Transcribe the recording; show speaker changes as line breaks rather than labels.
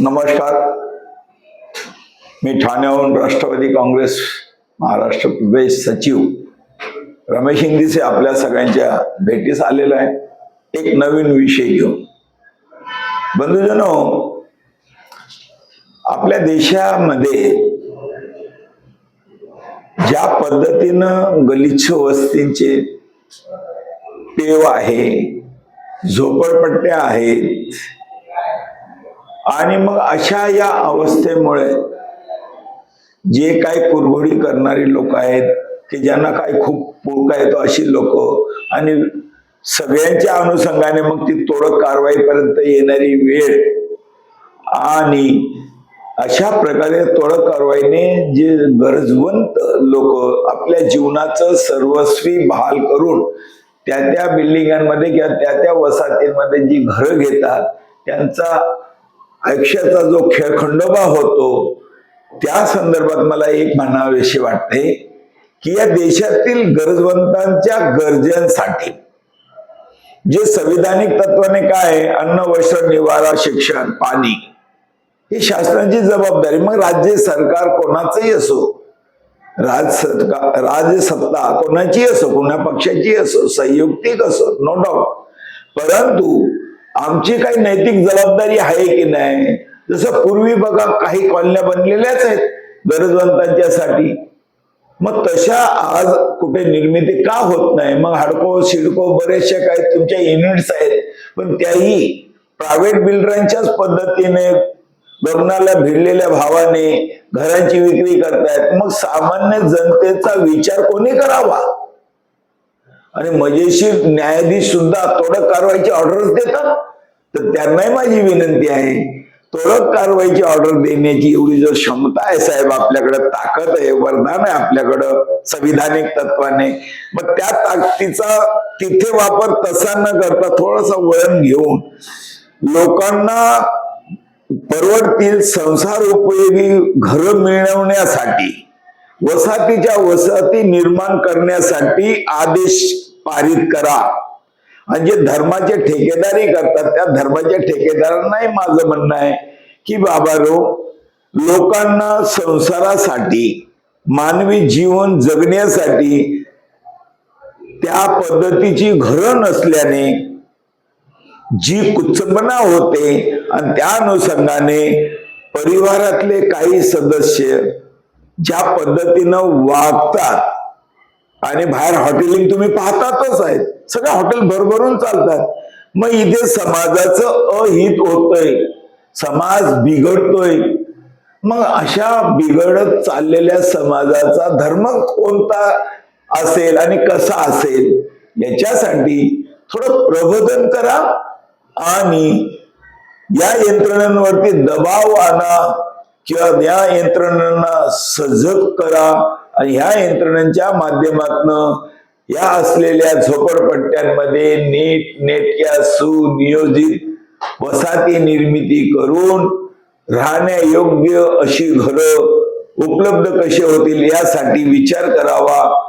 नमस्कार. मी ठाण्याहून राष्ट्रवादी काँग्रेस महाराष्ट्र प्रदेश सचिव रमेश इंदिसे आपल्या सगळ्यांच्या भेटीस आलेला आहे. एक नवीन विषय घेऊन. बंधुजनो आपल्या देशामध्ये ज्या पद्धतीनं गलिच्छ वस्तींचे टेव आहे झोपडपट्ट्या आहेत आणि मग अशा या अवस्थेमुळे जे काही कुरघोडी करणारी लोक आहेत की ज्यांना काय खूप पोळका येतो अशी लोक आणि सगळ्यांच्या अनुषंगाने मग ती तोडक कारवाईपर्यंत येणारी वेळ आणि अशा प्रकारे तोडक कारवाईने जे गरजवंत लोक आपल्या जीवनाचं सर्वस्वी बहाल करून त्या त्या बिल्डिंगांमध्ये किंवा त्या त्या वसाहतींमध्ये जी घरं घेतात त्यांचा आयुष्याचा जो खेळ खंडोबा होतो त्या संदर्भात मला एक म्हणावेशी वाटते की या देशातील गरजवंतांच्या गरजेसाठी जे संविधानिक तत्वाने काय आहे? अन्न वस्त्र निवारा शिक्षण पाणी ही शासनाची जबाबदारी मग राज्य सरकार कोणाचंही असो राज सरकार राजसत्ता कोणाची असो कोणा पक्षाची असो संयुक्तिक असो नो डाऊट परंतु आमची काही नैतिक जबाबदारी आहे की नाही? जसं पूर्वी बघा काही कॉलन्या बनलेल्याच आहेत गरजवंतांच्यासाठी. मग तशा आज कुठे निर्मिती का होत नाही? मग हाडको शिडको बरेचशा काही तुमच्या युनिट्स आहेत पण त्याही प्रायव्हेट बिल्डरांच्याच पद्धतीने लग्नाला भिडलेल्या भावाने घरांची विक्री करतायत. मग सामान्य जनतेचा विचार कोणी करावा? आणि मजेशीर न्यायाधीश सुद्धा तोडक कारवाईची ऑर्डर देतात? तर त्यांनाही माझी विनंती आहे. तोडक कारवाईची ऑर्डर देण्याची एवढी जर क्षमता आहे साहेब आपल्याकडे ताकद आहे वरदान आहे आपल्याकडं संविधानिक तत्वाने. मग त्या ताकदीचा तिथे वापर तसा न करता थोडस वळण घेऊन लोकांना परवडतील संसार उपयोगी घर मिळवण्यासाठी वसाहतीच्या वसाहती निर्माण करण्यासाठी आदेश पारित करा. आणि जे धर्माचे ठेकेदारी करतात त्या धर्माच्या ठेकेदारांनाही माझं म्हणणं आहे की बाबारो लोकांना संसारासाठी मानवी जीवन जगण्यासाठी त्या पद्धतीची घरं नसल्याने जी कुचंबना होते आणि त्या अनुषंगाने परिवारातले काही सदस्य ज्या पद्धतीनं वागतात आणि बाहेर हॉटेलिंग तुम्ही पाहतातच आहेत. सगळं हॉटेल भरभरून चालतात. मग इथे समाजाचं अहित होतंय. समाज बिघडतोय. मग अशा बिघडत चाललेल्या समाजाचा धर्म कोणता असेल आणि कसा असेल याच्यासाठी थोडं प्रबोधन करा आणि या यंत्रणांवरती दबाव आणा किंवा या यंत्रणांना सजग करा. आणि ह्या यंत्रणांच्या माध्यमातून या असलेल्या झोपडपट्ट्यांमध्ये नीट नेटक्या सुनियोजित वसाहती निर्मिती करून राहण्यायोग्य अशी घरं उपलब्ध कशी होतील यासाठी विचार करावा.